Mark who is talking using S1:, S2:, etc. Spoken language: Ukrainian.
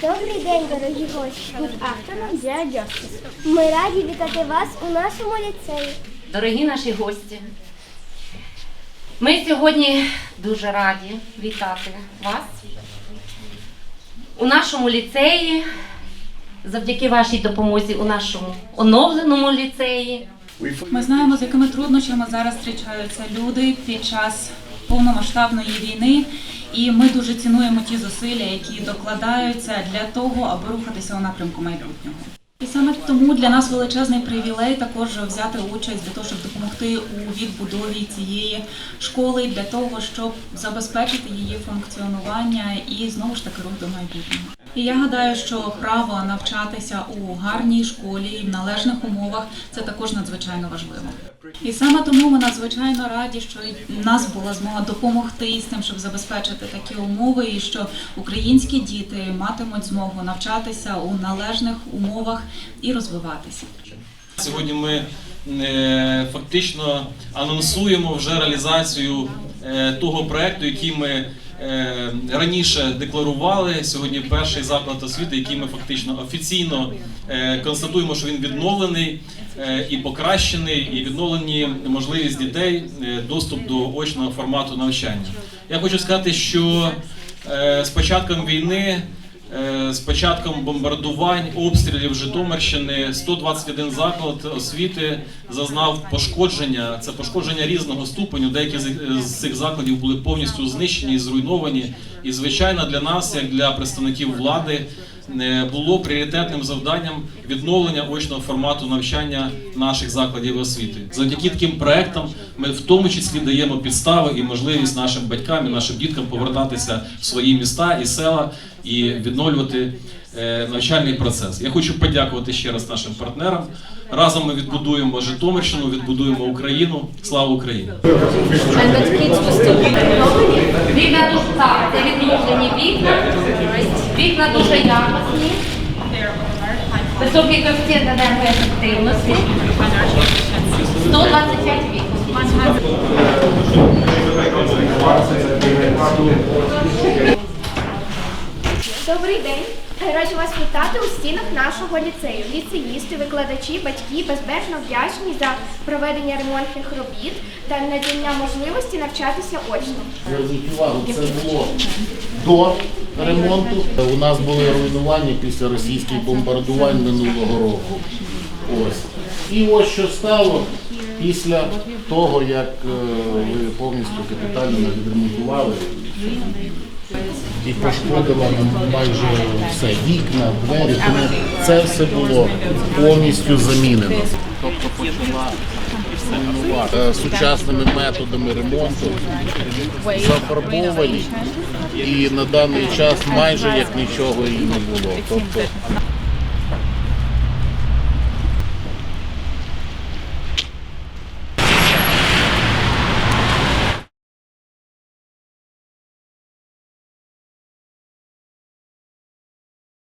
S1: Добрий день, дорогі гості. Afternoon. Ми раді вітати вас у нашому ліцеї.
S2: Дорогі наші гості, ми сьогодні дуже раді вітати вас у нашому ліцеї, завдяки вашій допомозі у нашому оновленому ліцеї.
S3: Ми знаємо, з якими труднощами зараз зустрічаються люди під час повномасштабної війни, і ми дуже цінуємо ті зусилля, які докладаються для того, аби рухатися у напрямку майбутнього. І саме тому для нас величезний привілей також взяти участь для того, щоб допомогти у відбудові цієї школи, для того, щоб забезпечити її функціонування і знову ж таки рух до майбутнього. І я гадаю, що право навчатися у гарній школі і в належних умовах це також надзвичайно важливо. І саме тому ми надзвичайно раді, що в нас була змога допомогти з тим, щоб забезпечити такі умови, і що українські діти матимуть змогу навчатися у належних умовах і розвиватися.
S4: Сьогодні ми е, фактично анонсуємо вже реалізацію е, того проекту, який ми раніше декларували. Сьогодні перший заклад освіти, який ми фактично офіційно е, констатуємо, що він відновлений е, і покращений, і відновлені можливість дітей е, доступ до очного формату навчання. Я хочу сказати, що е, з початком війни. Е, З початком бомбардувань, обстрілів Житомирщини 121 заклад освіти зазнав пошкодження. Це пошкодження різного ступеню. Деякі з цих закладів були повністю знищені і зруйновані. І звичайно, для нас, як для представників влади, було пріоритетним завданням відновлення очного формату навчання наших закладів освіти. Завдяки таким проектам ми в тому числі даємо підстави і можливість нашим батькам і нашим діткам повертатися в свої міста і села і відновлювати е, навчальний процес. Я хочу подякувати ще раз нашим партнерам. Разом ми відбудуємо Житомирщину, відбудуємо Україну. Слава Україні!
S2: Відновлені вікна. Вікна дуже якісні. Високий коефіцієнт енергоефективності. 125 вікон.
S1: Добрий день. Раді вас вітати у стінах нашого ліцею. Ліцеїсти, викладачі, батьки безмежно вдячні за проведення ремонтних робіт та надання можливості навчатися очно.
S5: Зверніть увагу, це було до ремонту. У нас були руйнування після російських бомбардувань минулого року. Ось. І ось що стало після того, як е, ви повністю капітально відремонтували. І пошкодило нам майже все, вікна, двері, тому це все було повністю замінено. Тобто почала сучасними методами ремонту зафарбовані і на даний час майже як нічого і не було. Тобто